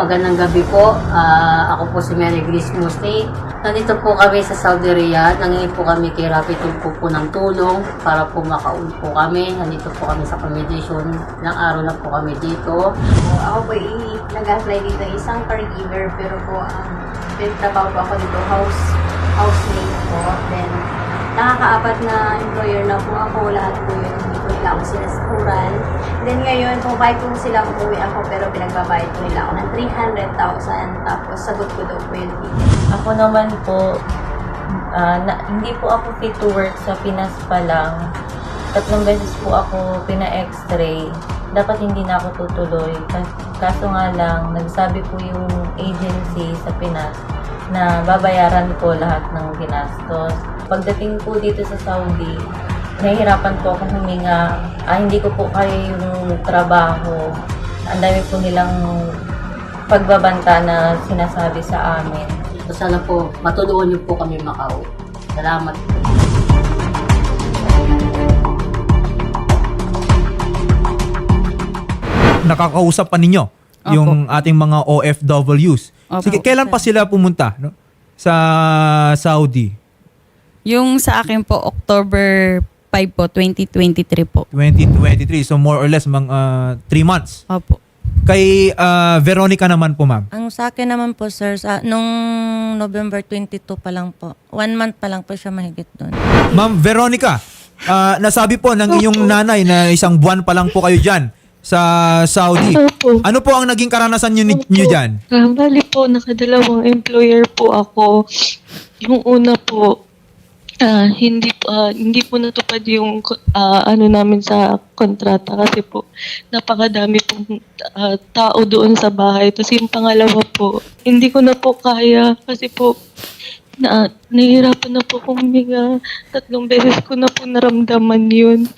Magandang gabi po. Ah, ako po si Mary Grace Musti. Nandito po kami sa Saudi Riyadh. Nangingi po kami kay Rapid Tulfo po ng tulong para po makauwi po kami. Nandito po kami sa accommodation. Ilang araw na po kami dito. Po, ako po i- nag-apply dito isang caregiver pero po ang pinagtrabaho po ako dito house housemate po. Then nakakaapat na employer na po ako. Lahat po yun nila ako sinaskuran. Then ngayon, pumapayag po sila umuwi ako pero pinagbabayad po nila ako ng 300,000 tapos sagot ko daw po yun dito. Ako naman po, ah, na, hindi po ako fit to work sa Pinas pa lang. Tatlong beses po ako pina-x-ray. Dapat hindi na ako tutuloy. Kas- Kaso nga lang, nagsabi po yung agency sa Pinas na babayaran ko lahat ng ginastos. Pagdating po dito sa Saudi, nahihirapan po akong huminga. Ah, hindi ko po kaya yung trabaho. Ang dami po nilang pagbabanta na sinasabi sa amin. So sana po matulungan niyo po kami makauwi. Salamat po. nakakausap pa ninyo Opo. yung ating mga OFWs. Opo. Sige, kailan pa sila pumunta no? sa Saudi? Yung sa akin po, October 5 po, 2023 po. 2023. So more or less mga 3 months. Opo. Kay ah, Veronica naman po, ma'am. Ang sa akin naman po, sir, sa, nung November 22 pa lang po. One month pa lang po siya mahigit doon. Ma'am Veronica, ah, nasabi po ng iyong nanay na isang buwan pa lang po kayo dyan sa Saudi. Opo. Ano po ang naging karanasan nyo, ni- nyo dyan? Ah, bali po, nakadalawang employer po ako. Yung una po, ah, hindi ah, hindi po natupad yung ah, ano namin sa kontrata kasi po napakadami pong ah, tao doon sa bahay. Tapos yung pangalawa po, hindi ko na po kaya kasi po na nahihirapan na po huminga. Tatlong beses ko na po naramdaman yun.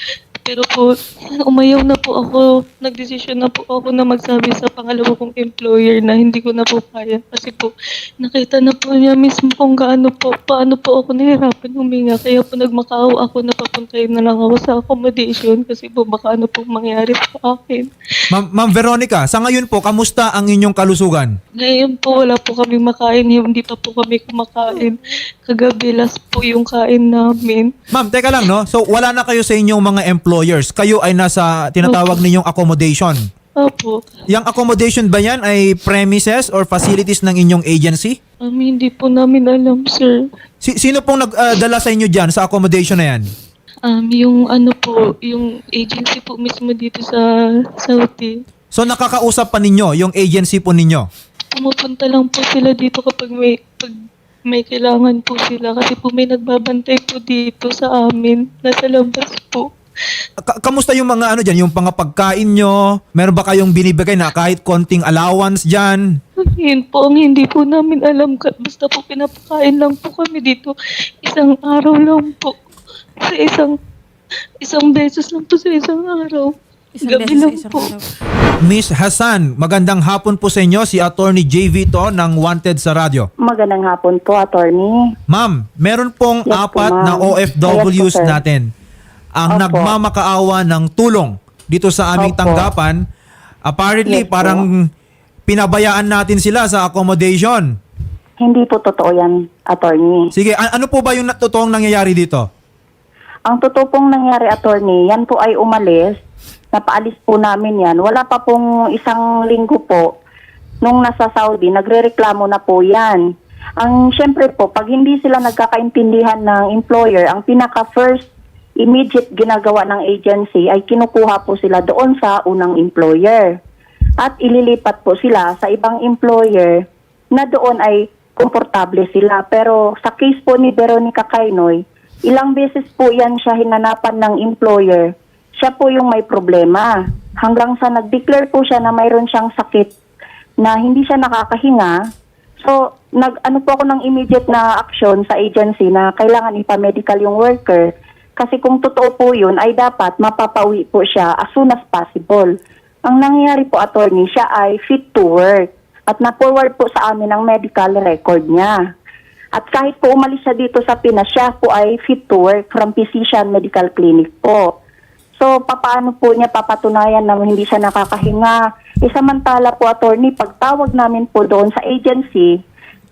Pero po, umayaw na po ako. Nagdesisyon na po ako na magsabi sa pangalawa kong employer na hindi ko na po kaya. Kasi po, nakita na po niya mismo kung gaano po, paano po ako nahihirapan huminga. Kaya po nagmakaaw ako na papuntahin na lang ako sa accommodation kasi po baka ano po mangyari sa akin. Ma'am, Ma'am Veronica, sa ngayon po, kamusta ang inyong kalusugan? Ngayon po, wala po kami makain. Hindi pa po kami kumakain. Kagabi last po yung kain namin. Ma'am, teka lang, no? So, wala na kayo sa inyong mga employers. Kayo ay nasa tinatawag ninyong accommodation. Opo. Yung accommodation ba yan ay premises or facilities ng inyong agency? Um, hindi po namin alam, sir. Si- sino pong nagdala sa inyo dyan sa accommodation na yan? Um, yung ano po, yung agency po mismo dito sa Saudi. So, nakakausap pa ninyo yung agency po ninyo? Pumupunta lang po sila dito kapag may pag may kailangan po sila kasi po may nagbabantay po dito sa amin. Nasa labas po. Ka- kamusta yung mga ano dyan, yung pangapagkain nyo? Meron ba kayong binibigay na kahit konting allowance dyan? Yun po ang hindi po namin alam. Ka- Basta po pinapakain lang po kami dito. Isang araw lang po. Sa isang isang beses lang po sa isang araw. Gabi lang po. Miss Hassan, magandang hapon po sa inyo. Si Attorney JV to ng Wanted sa radyo. Magandang hapon po, attorney. Ma'am, meron pong Yes po, apat na ma'am. OFWs Yes po, sir. natin ang Opo. nagmamakaawa ng tulong dito sa aming Opo. tanggapan. Apparently, Yes po. parang pinabayaan natin sila sa accommodation. Hindi po totoo yan, attorney. Sige, a- ano po ba yung totoong nangyayari dito? Ang totoo pong nangyari, attorney, yan po ay umalis. Napaalis po namin yan. Wala pa pong isang linggo po. Nung nasa Saudi, nagre-reklamo na po yan. Ang syempre po, pag hindi sila nagkakaintindihan ng employer, ang pinaka-first immediate ginagawa ng agency ay kinukuha po sila doon sa unang employer. At ililipat po sila sa ibang employer na doon ay komportable sila. Pero sa case po ni Veronica Kainoy, ilang beses po yan siya hinanapan ng employer. Siya po yung may problema. Hanggang sa nag-declare po siya na mayroon siyang sakit na hindi siya nakakahinga. So, nag ano po ako ng immediate na action sa agency na kailangan ipa-medical yung worker. Kasi kung totoo po yun, ay dapat mapapauwi po siya as soon as possible. Ang nangyayari po, attorney, siya ay fit to work. At na-forward po sa amin ang medical record niya. At kahit po umalis siya dito sa Pinas, siya po ay fit to work from Physician Medical Clinic po. So, papaano po niya papatunayan na hindi siya nakakahinga? E samantala po, attorney, pagtawag namin po doon sa agency,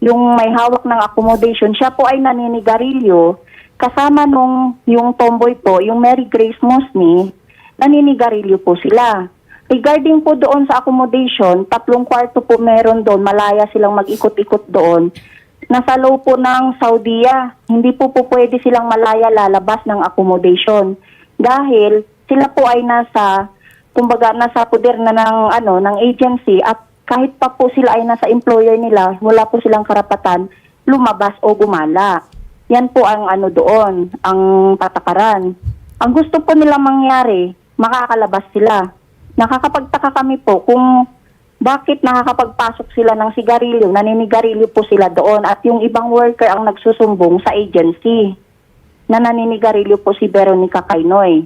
yung may hawak ng accommodation, siya po ay naninigarilyo. Kasama nung yung tomboy po, yung Mary Grace Musni, naninigarilyo po sila. Regarding po doon sa accommodation, tatlong kwarto po meron doon, malaya silang mag-ikot-ikot doon. Nasa low po ng Saudiya, hindi po po pwede silang malaya lalabas ng accommodation. Dahil sila po ay nasa, kumbaga nasa poder na ng, ano, ng agency at kahit pa po sila ay nasa employer nila, wala po silang karapatan lumabas o gumala. Yan po ang ano doon, ang patakaran. Ang gusto po nila mangyari, makakalabas sila. Nakakapagtaka kami po kung bakit nakakapagpasok sila ng sigarilyo, naninigarilyo po sila doon at yung ibang worker ang nagsusumbong sa agency na naninigarilyo po si Veronica Kainoy.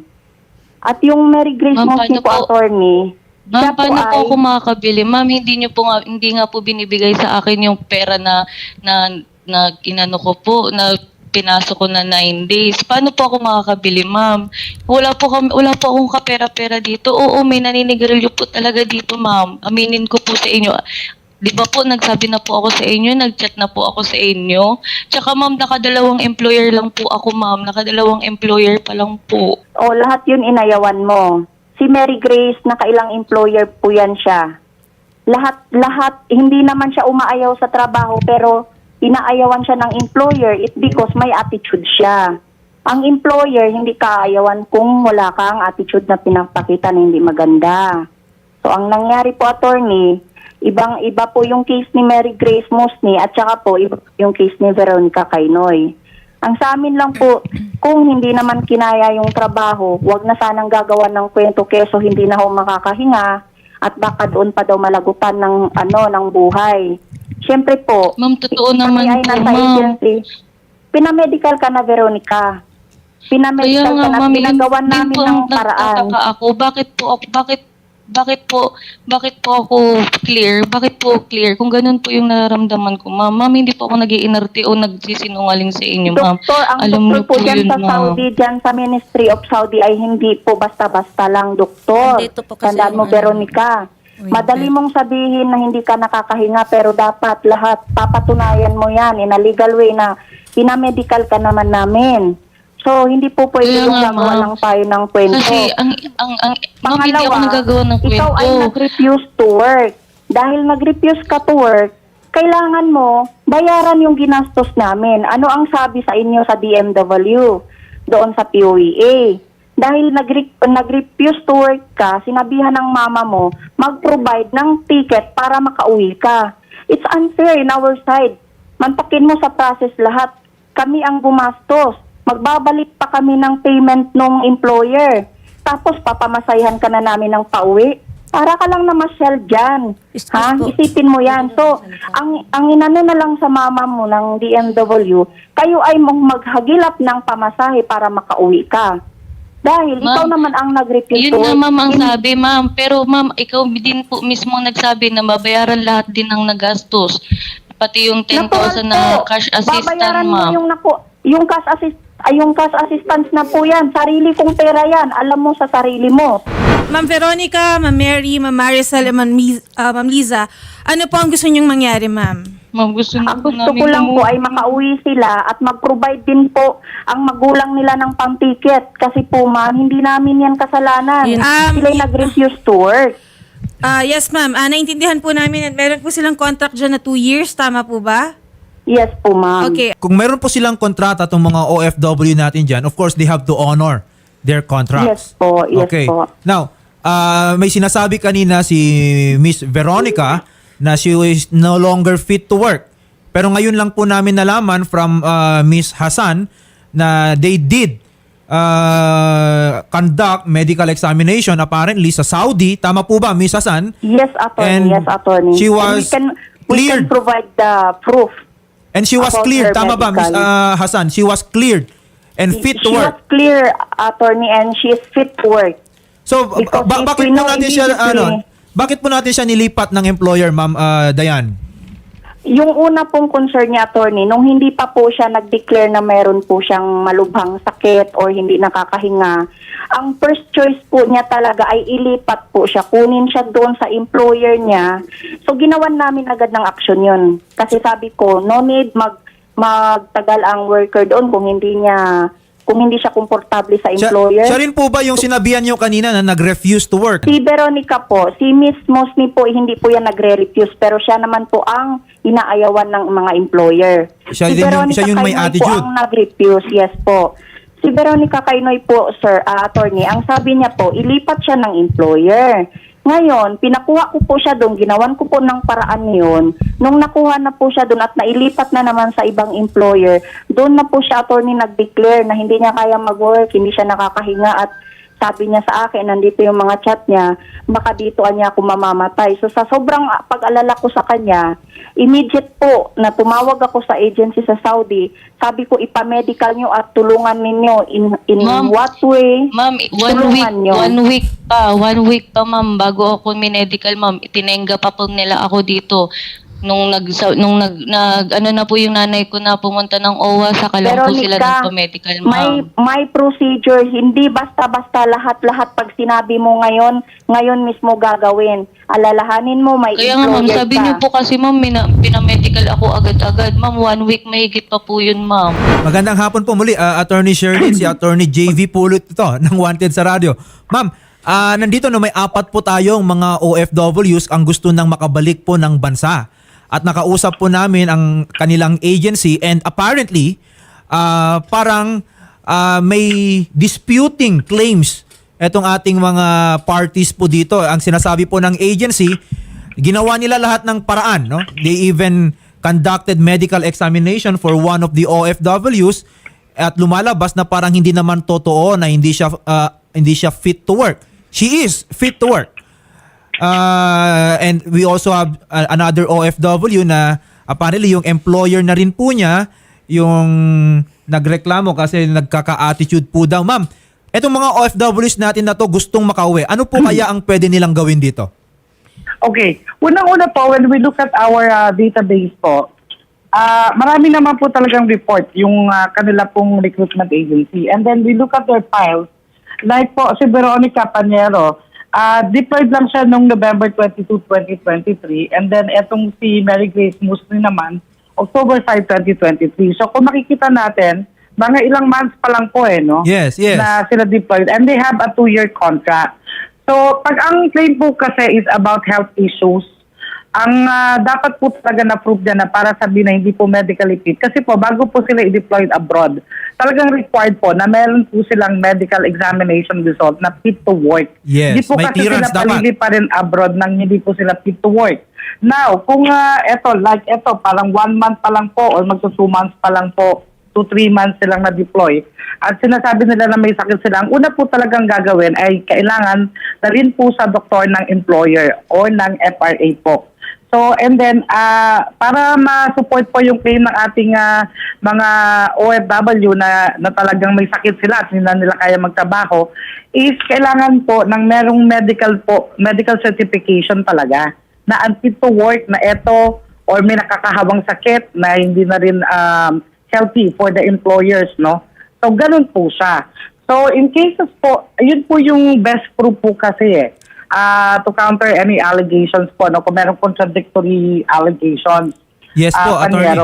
At yung Mary Grace Ma'am, Mosni po, po? attorney, Ma'am, paano po ay- ako makakabili? Ma'am, hindi niyo po nga, hindi nga po binibigay sa akin yung pera na, na, na inano ko po, na pinasok ko na 9 days. Paano po ako makakabili, ma'am? Wala po, kami, wala po akong kapera-pera dito. Oo, may naninigarilyo po talaga dito, ma'am. Aminin ko po sa inyo. Di ba po, nagsabi na po ako sa inyo, nagchat na po ako sa inyo. Tsaka ma'am, nakadalawang employer lang po ako, ma'am. Nakadalawang employer pa lang po. O lahat yun inayawan mo. Si Mary Grace, nakailang employer po yan siya. Lahat, lahat, hindi naman siya umaayaw sa trabaho pero inaayawan siya ng employer it because may attitude siya. Ang employer, hindi kaayawan kung wala kang attitude na pinapakita na hindi maganda. So, ang nangyari po, attorney, ibang-iba po yung case ni Mary Grace Musni at saka po yung case ni Veronica Kainoy. Ang sa amin lang po, kung hindi naman kinaya yung trabaho, wag na sanang gagawa ng kwento keso hindi na ho makakahinga at baka doon pa daw malagupan ng ano ng buhay. Siyempre po, Ma'am, totoo kami naman ay po, nasa ma'am. agency. Pinamedical ka na, Veronica. Kaya Pinamedical nga, ka na, ma'am, pinagawan namin po ng ang paraan. ako. Bakit po ako, bakit, bakit po, bakit po ako clear? Bakit po clear? Kung ganun po yung nararamdaman ko, ma'am. Ma'am, hindi po ako nag o nagsisinungaling sa inyo, ma'am. Doktor, ang Alam doktor niyo po dyan yun, sa ma'am. Saudi, dyan sa Ministry of Saudi ay hindi po basta-basta lang doktor. Nandito po kasi Tandaan mo, ano, Veronica. Madali mong sabihin na hindi ka nakakahinga pero dapat lahat papatunayan mo yan in a legal way na pinamedical ka naman namin. So, hindi po pwede Kaya yung nga, gagawa ma'am. lang tayo ng kwento. Kasi ang, ang, ang, ma'am, hindi ako Pangalawa, nagagawa ng ikaw ay kwento. nag-refuse to work. Dahil nag-refuse ka to work, kailangan mo bayaran yung ginastos namin. Ano ang sabi sa inyo sa DMW doon sa POEA? Dahil nag- nag-refuse to work ka, sinabihan ng mama mo, mag-provide ng ticket para makauwi ka. It's unfair in our side. Mantakin mo sa process lahat. Kami ang gumastos. Magbabalik pa kami ng payment ng employer. Tapos papamasayhan ka na namin ng pauwi. Para ka lang na masyal dyan. Excuse Ha? po. Isipin mo yan. So, ang, ang inano na lang sa mama mo ng DMW, kayo ay mong maghagilap ng pamasahe para makauwi ka. Dahil Ma'am, ikaw naman ang nag-refuse Yun nga ma'am ang sabi ma'am. Pero ma'am, ikaw din po mismo ang nagsabi na mabayaran lahat din ng nagastos. Pati yung 10,000 na cash assistant Babayaran mo ma'am. yung, naku, yung cash assist ay yung cash assistance na po yan. Sarili kong pera yan. Alam mo sa sarili mo. Ma'am Veronica, Ma'am Mary, Ma'am Maricel, ah, Ma'am Liza, ano po ang gusto niyong mangyari, ma'am? Ma'am, gusto na Ang po gusto ko lang po ay makauwi sila at mag-provide din po ang magulang nila ng pang-ticket. Kasi po ma'am, hindi namin yan kasalanan. Yun. Um, Sila'y nag-refuse to work. Ah, yes, ma'am. Ah, naintindihan po namin at meron po silang contract dyan na two years. Tama po ba? Yes po ma'am. Okay. Kung meron po silang kontrata itong mga OFW natin dyan, of course, they have to honor their contracts. Yes po, yes okay. po. Now, ah, may sinasabi kanina si Miss Veronica na she is no longer fit to work. Pero ngayon lang po namin nalaman from ah, Miss Hassan na they did ah, conduct medical examination apparently sa Saudi. Tama po ba, Miss Hassan? Yes, attorney. And yes, attorney. she And was we can, we cleared. can provide the proof. And she was cleared. Tama ba, Miss ah, Hassan? She was cleared and fit to she work. was clear, attorney, and she is fit to work. So, ba- bakit we po natin siya ano? Bakit po natin siya nilipat ng employer, Ma'am ah, Dayan? Yung una pong concern niya, attorney, nung hindi pa po siya nag-declare na meron po siyang malubhang sakit or hindi nakakahinga, ang first choice po niya talaga ay ilipat po siya. Kunin siya doon sa employer niya. So, ginawan namin agad ng action yun. Kasi sabi ko, no need mag magtagal ang worker doon kung hindi niya kung hindi siya komportable sa Siya, employer. siya rin po ba yung sinabihan nyo kanina na nag-refuse to work? Si Veronica po, si Miss Mosni po, hindi po yan nagre-refuse, pero siya naman po ang inaayawan ng mga employer. Siya din yung- siya yung may Kainoy attitude. po ang nag-refuse, yes po. Si Veronica Kainoy po, sir, ah, attorney, ang sabi niya po, ilipat siya ng employer. Ngayon, pinakuha ko po siya doon, ginawan ko po ng paraan yun. Nung nakuha na po siya doon at nailipat na naman sa ibang employer, doon na po siya attorney nag-declare na hindi niya kaya mag-work, hindi siya nakakahinga at sabi niya sa akin, nandito yung mga chat niya, baka dito niya ako mamamatay. So sa sobrang pag-alala ko sa kanya, immediate po na tumawag ako sa agency sa Saudi, sabi ko ipamedical niyo at tulungan ninyo in, in Ma'am, what way? Ma'am, one week, niyo. one week pa, one week pa ma'am, bago ako minedical ma'am, itinengga pa po nila ako dito. Nung nag, sa- nung nag, nag, ano na po yung nanay ko na pumunta ng OWA, saka lang po sila nagpa-medical may, ma'am. may procedure, hindi basta-basta lahat-lahat pag sinabi mo ngayon, ngayon mismo gagawin. Alalahanin mo, may Kaya nga ma'am, employer sabi ka. niyo po kasi ma'am, mina, pinamedical ako agad-agad. Ma'am, one week mahigit pa po yun ma'am. Magandang hapon po muli, ah, Attorney Shirley, si Attorney JV Pulot ito ng Wanted sa radyo. Ma'am, ah, nandito no may apat po tayong mga OFWs ang gusto nang makabalik po ng bansa. At nakausap po namin ang kanilang agency and apparently ah, parang ah, may disputing claims etong ating mga parties po dito. Ang sinasabi po ng agency, ginawa nila lahat ng paraan, no? They even conducted medical examination for one of the OFWs at lumalabas na parang hindi naman totoo na hindi siya ah, hindi siya fit to work. She is fit to work. Uh, and we also have uh, another OFW na apparently yung employer na rin po niya yung nagreklamo kasi nagkaka-attitude po daw. Ma'am, etong mga OFWs natin na to gustong makauwi. Ano po kaya ang pwede nilang gawin dito? Okay. Unang-una po, when we look at our uh, database po, ah marami naman po talagang report yung ah, kanila pong recruitment agency. And then we look at their files. Like po, si Veronica Panero, ah deployed lang siya noong November 22, 2023. And then etong si Mary Grace Musli naman, October 5, 2023. So kung makikita natin, mga ilang months pa lang po eh, no? Yes, yes. Na sila deployed. And they have a two-year contract. So, pag ang claim po kasi is about health issues, ang ah, dapat po talaga na-prove dyan na para sabihin na hindi po medically fit. Kasi po, bago po sila i-deployed abroad, talagang required po na meron po silang medical examination result na fit to work. Yes, Hindi po may kasi sila palili pa rin abroad nang hindi po sila fit to work. Now, kung uh, eto, like eto, parang one month pa lang po or magto two months pa lang po, two, three months silang na-deploy, at sinasabi nila na may sakit sila, ang una po talagang gagawin ay kailangan dalhin po sa doktor ng employer or ng FRA po. So, and then, ah, para ma-support po yung claim ng ating ah, mga OFW na, na talagang may sakit sila at hindi nila kaya magtrabaho, is kailangan po ng merong medical po, medical certification talaga na unfit to work na eto or may nakakahawang sakit na hindi na rin um, healthy for the employers, no? So, ganun po siya. So, in cases po, yun po yung best proof po kasi eh ah, to counter any allegations po, no? Kung merong contradictory allegations. Yes po, ah, attorney.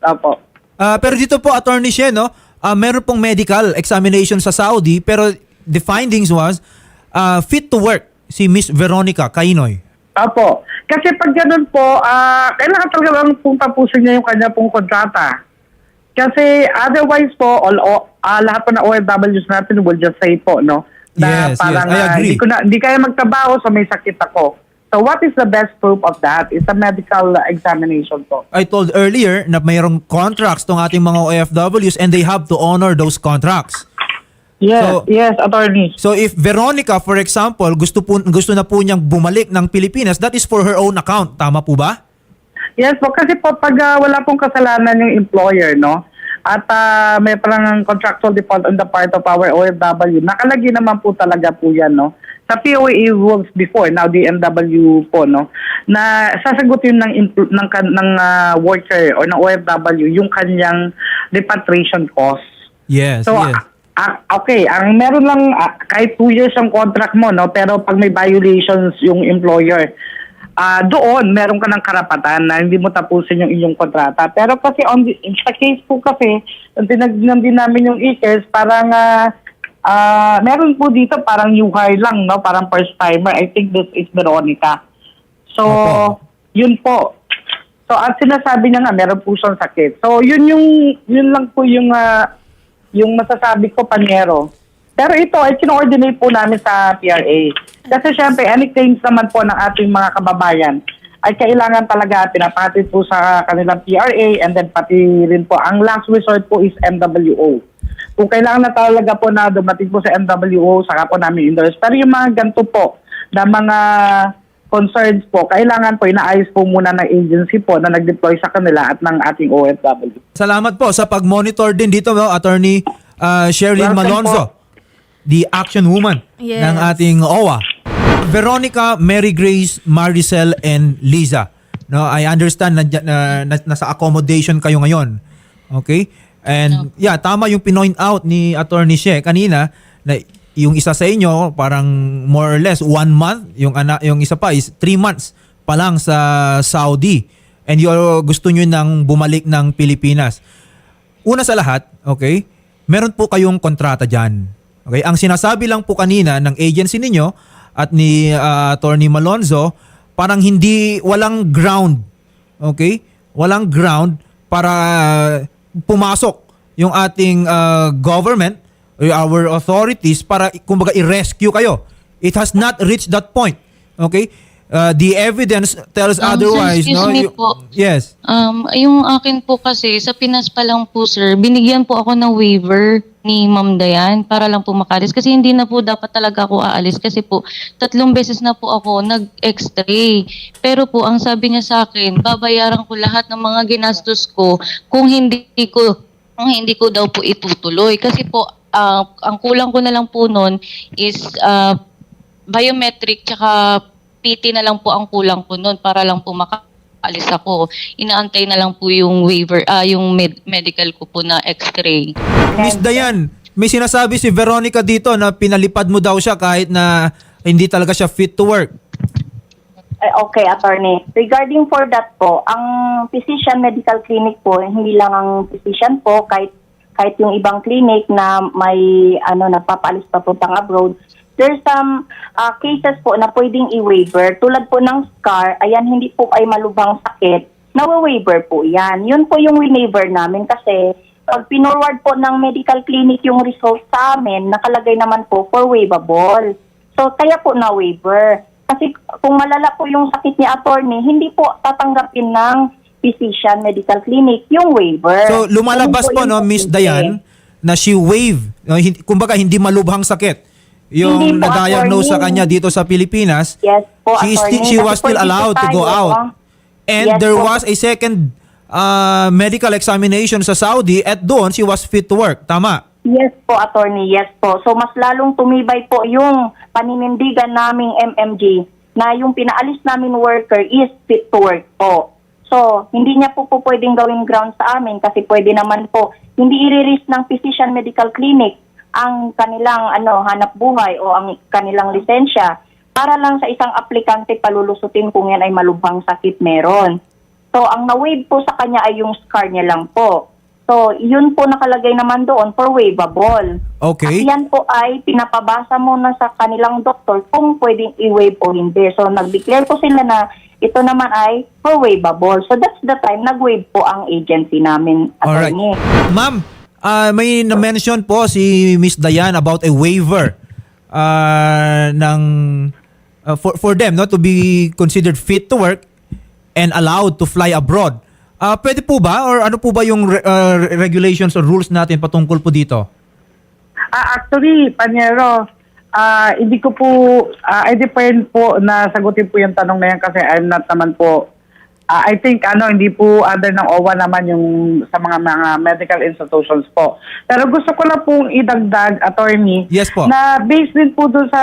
Opo. Ah, pero dito po, Attorney Shen, no? ah, meron pong medical examination sa Saudi pero the findings was ah, fit to work si Miss Veronica Kainoy. Opo. Kasi pag ganun po, ah, kailangan talaga lang pong tapusin niya yung kanya pong kontrata. Kasi otherwise po, all, o- ah, lahat po na OFWs natin will just say po, no? Na Yes, yes, parang I ah, agree. hindi, ko na, hindi kaya magtrabaho so may sakit ako. So what is the best proof of that? It's a medical examination po. I told earlier na mayroong contracts tong ating mga OFWs and they have to honor those contracts. Yes, So- yes, attorney. So if Veronica, for example, gusto, po, gusto na po niyang bumalik ng Pilipinas, that is for her own account. Tama po ba? Yes po, kasi po pag ah, wala pong kasalanan yung employer, no? At ah, may parang contractual default on the part of our OFW. Nakalagay naman po talaga po yan, no? Sa POA rules before, now DMW po, no? Na sasagutin ng, ng, ng ah, worker or ng OFW yung kanyang repatriation cost. Yes, So, yes. ah, okay, ang meron lang, ah, kahit two years ang contract mo, no? pero pag may violations yung employer, ah doon meron ka ng karapatan na hindi mo tapusin yung inyong kontrata. Pero kasi on the, sa case po kasi, nung tinagnan din namin yung e-case, parang ah, ah, meron po dito parang new hire lang, no? parang first timer. I think this is Veronica. So, Opo. yun po. So, at sinasabi niya nga, meron po siyang sakit. So, yun yung, yun lang po yung, ah, yung masasabi ko, Panyero. Pero ito ay kino-coordinate po namin sa PRA. Kasi syempre, any claims naman po ng ating mga kababayan ay kailangan talaga pinapatid po sa kanilang PRA and then pati rin po, ang last resort po is MWO. Kung kailangan na talaga po na dumating po sa MWO, saka po namin endorse. Pero yung mga ganito po, na mga concerns po, kailangan po inaayos po muna ng agency po na nag-deploy sa kanila at ng ating OFW. Salamat po sa pag-monitor din dito, no, Attorney uh, Sherilyn Malonzo, the action woman Yes. ng ating OWA. Veronica, Mary Grace, Maricel, and Liza. No, I understand na, na, na nasa accommodation kayo ngayon. Okay? And yeah, tama yung pinoint out ni Attorney She kanina na yung isa sa inyo parang more or less one month, yung ana, yung isa pa is three months pa lang sa Saudi. And you gusto nyo nang bumalik ng Pilipinas. Una sa lahat, okay, meron po kayong kontrata dyan. Okay, ang sinasabi lang po kanina ng agency ninyo at ni uh, Attorney Malonzo, parang hindi, walang ground. Okay? Walang ground para pumasok yung ating uh, government or our authorities para kumbaga i-rescue kayo. It has not reached that point. Okay? Uh, the evidence tells Um, sir, otherwise. excuse no? me You- po. Yes. Um, yung akin po kasi, sa Pinas pa lang po sir, binigyan po ako ng waiver ni Ma'am Dayan para lang po makalis. Kasi hindi na po dapat talaga ako aalis kasi po tatlong beses na po ako nag-x-ray. Pero po, ang sabi niya sa akin, babayaran ko lahat ng mga ginastos ko kung hindi ko kung hindi ko daw po itutuloy. Kasi po, ah, ang kulang ko na lang po noon is ah, biometric tsaka PT na lang po ang kulang ko noon para lang po makaalis ako. Inaantay na lang po yung waiver, ah yung med- medical ko po na x-ray. Miss Dayan, may sinasabi si Veronica dito na pinalipad mo daw siya kahit na hindi talaga siya fit to work. Eh, okay, attorney. Regarding for that po, ang physician medical clinic po, hindi lang ang physician po, kahit kahit yung ibang clinic na may ano nagpapaalis papuntang abroad, there's some ah, cases po na pwedeng i-waiver. Tulad po ng SCAR, ayan hindi po ay malubhang sakit, nawa-waiver po yan. Yun po yung waiver namin kasi pag pinorward po ng medical clinic yung result sa amin, nakalagay naman po for waivable. So, kaya po na-waiver. Kasi kung malala po yung sakit ni attorney, hindi po tatanggapin ng physician medical clinic yung waiver. So lumalabas Ganun po no Miss. Dayan na she waive, kumbaga hindi malubhang sakit. Yung Hindi po, na-diagnose sa attorney. kanya dito sa Pilipinas, Yes po, she, is attorney. she Kasi was still allowed to go tayo, out. And Yes there po. was a second uh, medical examination sa Saudi at doon she was fit to work. Tama? Yes po, attorney. Yes po. So, mas lalong tumibay po yung paninindigan naming MMG na yung pinaalis namin worker is fit to work po. So, hindi niya po po pwedeng gawing ground sa amin kasi pwede naman po hindi i-release ng physician medical clinic ang kanilang ano hanap buhay o ang kanilang lisensya para lang sa isang aplikante palulusutin kung yan ay malubhang sakit meron. So, ang na-waive po sa kanya ay yung scar niya lang po. So, yun po nakalagay naman doon for waivable. Okay. At yan po ay pinapabasa muna sa kanilang doktor kung pwedeng i-waive o hindi. So, nag-declare po sila na ito naman ay for waivable. So, that's the time nag-waive po ang agency namin. Alright. attorney. Ma'am, ah, may na-mention po si Miss Dayan about a waiver ah, ng ah, for for them no to be considered fit to work and allowed to fly abroad. Ah, pwede po ba or ano po ba yung re- ah, regulations or rules natin patungkol po dito? Ah, actually, Panyero, ah, hindi ko po, ah, I depend po na sagutin po yung tanong na yan kasi I'm not naman po Ah, I think ano hindi po under ng OWA naman yung sa mga mga medical institutions po. Pero gusto ko lang pong idagdag attorney Yes po. na based din po doon sa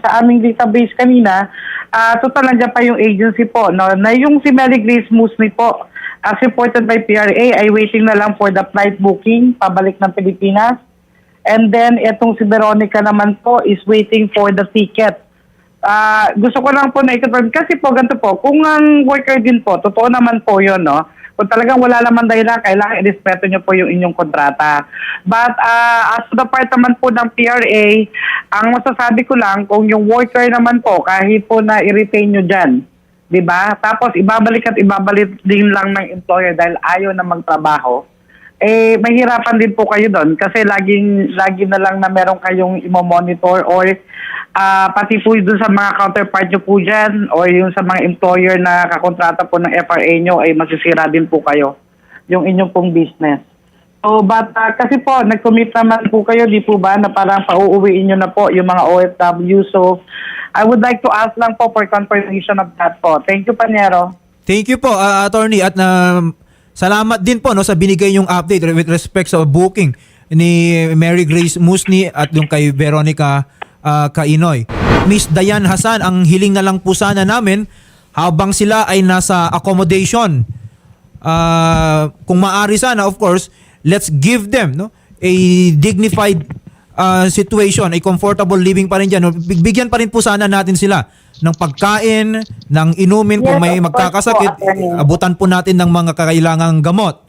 sa aming database kanina, ah total nandiyan pa yung agency po no na yung si Mary Grace Musni po as reported by PRA ay waiting na lang for the flight booking pabalik ng Pilipinas. And then itong si Veronica naman po is waiting for the ticket. Ah, gusto ko lang po na i-confirm kasi po ganito po, kung ang worker din po, totoo naman po 'yon, no? Kung talagang wala naman dahilan, kailangan i-respeto niyo po yung inyong kontrata. But ah, as to part naman po ng PRA, ang masasabi ko lang, kung yung worker naman po, kahit po na i-retain nyo dyan, di ba? Tapos ibabalik at ibabalik din lang ng employer dahil ayaw na magtrabaho, eh mahirapan din po kayo doon kasi laging lagi na lang na meron kayong imo-monitor or ah, pati po doon sa mga counterpart nyo po dyan or yung sa mga employer na kakontrata po ng FRA nyo ay masisira din po kayo yung inyong pong business. So, but ah, kasi po, nag-commit naman po kayo, di po ba, na parang pauuwiin nyo na po yung mga OFW. So, I would like to ask lang po for confirmation of that po. Thank you, Panyero. Thank you po, uh, attorney at na salamat din po no sa binigay yung update with respect sa booking ni Mary Grace Musni at yung kay Veronica uh, Kainoy. Miss Dayan Hasan, ang hiling na lang po sana namin habang sila ay nasa accommodation. Uh, kung maaari sana of course, let's give them no a dignified uh, situation, a comfortable living pa rin dyan. Bigyan pa rin po sana natin sila ng pagkain, ng inumin kung may magkakasakit, abutan po natin ng mga kakailangang gamot.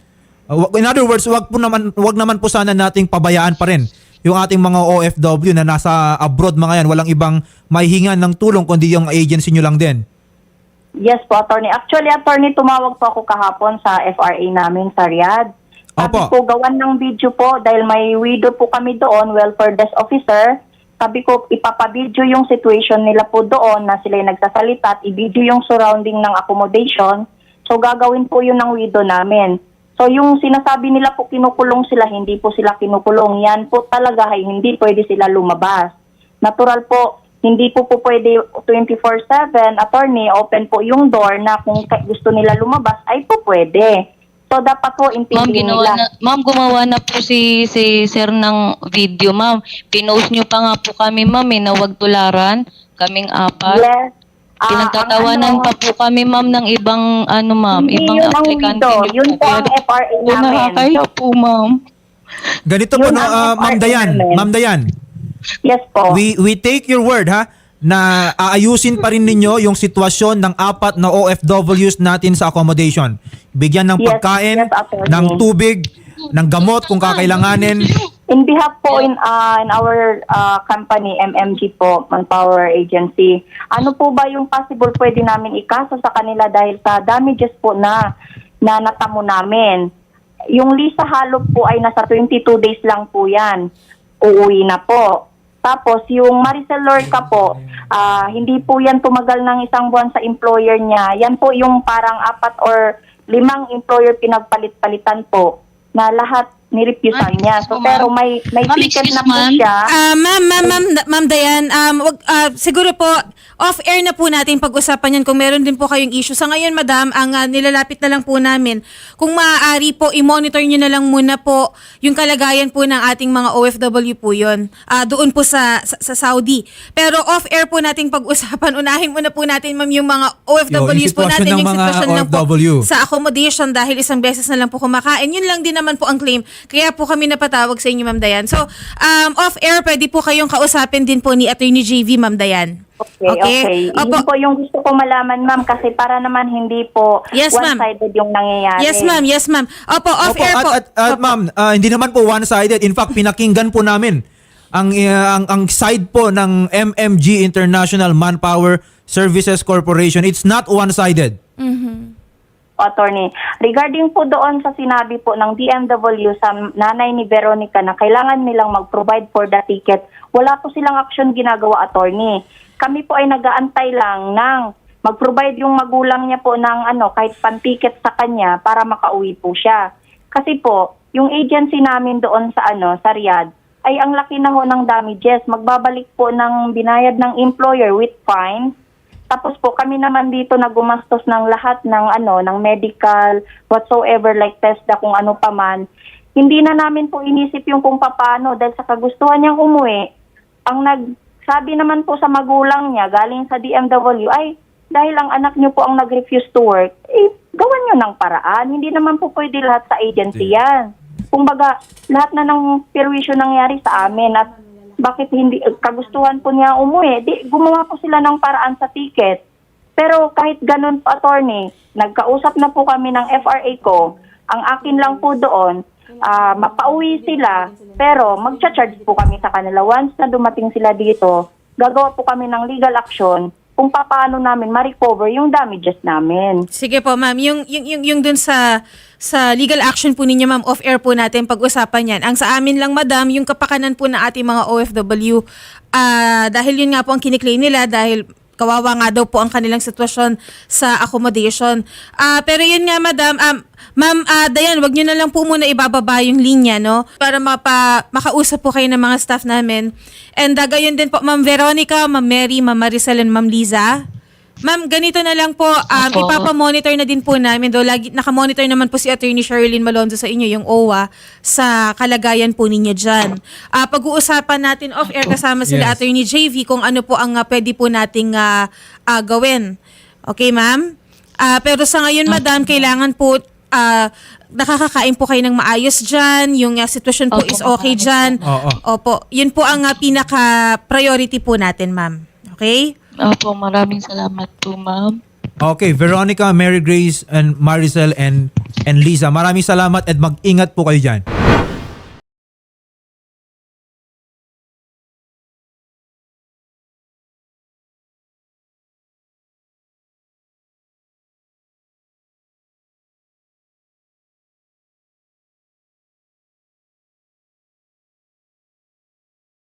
Wa- in other words, wag po naman wag naman po sana nating pabayaan pa rin yung ating mga OFW na nasa abroad mga yan, walang ibang mahihingan ng tulong kundi yung agency nyo lang din. Yes po, attorney. Actually, attorney, tumawag po ako kahapon sa FRA namin sa Riyadh. Sabi Opo. po, gawan ng video po dahil may widow po kami doon, welfare desk officer. Sabi ko, ipapabidyo yung situation nila po doon na sila yung nagsasalita at i-video yung surrounding ng accommodation. So, gagawin po yun ng widow namin. So, yung sinasabi nila po kinukulong sila, hindi po sila kinukulong. Yan po talaga ay hindi pwede sila lumabas. Natural po, hindi po po pwede 24-7, attorney, open po yung door na kung gusto nila lumabas, ay po pwede. So, dapat po Ma'am, intindihin ginawa nila. ma'am, gumawa na po si, si sir ng video, ma'am. Pinost nyo pa nga po kami, ma'am, eh, na wag tularan. Kaming apat. Yes. Ah, Pinagtatawanan ang ano, pa po kami, ma'am, ng ibang, ano, ma'am, Hindi ibang yun ang aplikante. window. niyo Yun po ang FRA Kaya namin. nakakaya po, ma'am. Ganito po Yun no, ang uh, Ma'am FRA Dayan, namin. Ma'am Dayan. Yes po. We we take your word ha na aayusin pa rin ninyo yung sitwasyon ng apat na OFWs natin sa accommodation. Bigyan ng Yes, pagkain, yes, attorney. ng tubig, ng gamot kung kakailanganin. In behalf po in, ah, in our ah, company, MMG po, Manpower Agency, ano po ba yung possible pwede namin ikaso sa kanila dahil sa damages po na, na natamo namin? Yung Lisa Halop po ay nasa 22 days lang po yan. Uuwi na po. Tapos yung Maricel Lorca po, ah, hindi po yan tumagal ng isang buwan sa employer niya. Yan po yung parang apat or limang employer pinagpalit-palitan po na lahat nirefusan Ma'am, niya. So mo, pero ma'am. may may Ma'am, ticket excuse, na po ma'am. siya. Ah, ma'am, ma'am, ma'am, ma'am Dayan, um, wag, ah, siguro po, off-air na po natin pag-usapan yan kung meron din po kayong issue. Sa ngayon, madam, ang ah, nilalapit na lang po namin, kung maaari po, i-monitor nyo na lang muna po yung kalagayan po ng ating mga OFW po yun, ah, doon po sa, sa, sa Saudi. Pero off-air po nating pag-usapan, unahin muna po natin, ma'am, yung mga OFWs po sitwasyon natin, ng yung mga sitwasyon lang po OFW. sa accommodation dahil isang beses na lang po kumakain. Yun lang din naman po ang claim. Kaya po kami napatawag sa inyo, Ma'am Dayan. So, um, off-air, pwede po kayong kausapin din po ni Attorney JV, Ma'am Dayan. Okay, okay. Opo. Yun po yung gusto ko malaman, ma'am, kasi para naman hindi po Yes, one-sided yung nangyayari. Yes, ma'am. Yes, ma'am. Opo, Opo, off-air at, po. at, at, ma'am, ah, hindi naman po one-sided. In fact, pinakinggan po namin ang, uh, ang, ang side po ng MMG International Manpower Services Corporation. It's not one-sided. Attorney. Regarding po doon sa sinabi po ng DMW sa nanay ni Veronica na kailangan nilang mag-provide for the ticket, wala po silang action ginagawa, attorney. Kami po ay nag-aantay lang ng mag-provide yung magulang niya po ng ano, kahit pan-ticket sa kanya para makauwi po siya. Kasi po, yung agency namin doon sa ano, sa Riyadh, ay ang laki na ho ng damages. Magbabalik po ng binayad ng employer with fine Tapos po kami naman dito na gumastos ng lahat ng ano, ng medical, whatsoever like test na kung ano pa man. Hindi na namin po inisip yung kung paano dahil sa kagustuhan niyang umuwi. Ang nagsabi naman po sa magulang niya galing sa DMW ay dahil ang anak niyo po ang nag-refuse to work, eh, gawan niyo ng paraan. Hindi naman po pwede lahat sa agency yan. Kumbaga, lahat na ng perwisyo nangyari sa amin at bakit hindi kagustuhan po niya umuwi, di gumawa po sila ng paraan sa ticket. Pero kahit ganun po, attorney, nagkausap na po kami ng FRA ko. Ang akin lang po doon, ah, mapauwi sila, pero magcha-charge po kami sa kanila. Once na dumating sila dito, gagawa po kami ng legal action kung paano namin ma-recover yung damages namin. Sige po, ma'am. Yung, yung, yung, yung dun sa, sa legal action po ninyo, ma'am, off-air po natin pag-usapan yan. Ang sa amin lang, madam, yung kapakanan po na ating mga OFW, ah dahil yun nga po ang kiniklaim nila, dahil kawawa nga daw po ang kanilang sitwasyon sa accommodation. Ah pero yun nga, madam, um, ma'am, ah Dayan, wag nyo na lang po muna ibababa yung linya, no? Para mapa, makausap po kayo ng mga staff namin. And uh, gayon din po, ma'am Veronica, ma'am Mary, ma'am Maricel, and ma'am Liza. Ma'am, ganito na lang po, um, Opo. ipapamonitor na din po namin. Do, lagi, nakamonitor naman po si Attorney Sherilyn Malonzo sa inyo, yung OWA, sa kalagayan po ninyo dyan. Ah, pag-uusapan natin off-air kasama sila Yes. Attorney JV kung ano po ang ah, pwede po nating ah, ah, gawin. Okay, ma'am? Ah, pero sa ngayon, madam, kailangan po ah, nakakakain po kayo ng maayos dyan, yung ah, sitwasyon po Opo, is okay dyan. Oo. Opo, yun po ang ah, pinaka-priority po natin, ma'am. Okay? Opo, maraming salamat po, ma'am. Okay, Veronica, Mary Grace, and Maricel, and, and Lisa. Maraming salamat at mag-ingat po kayo dyan.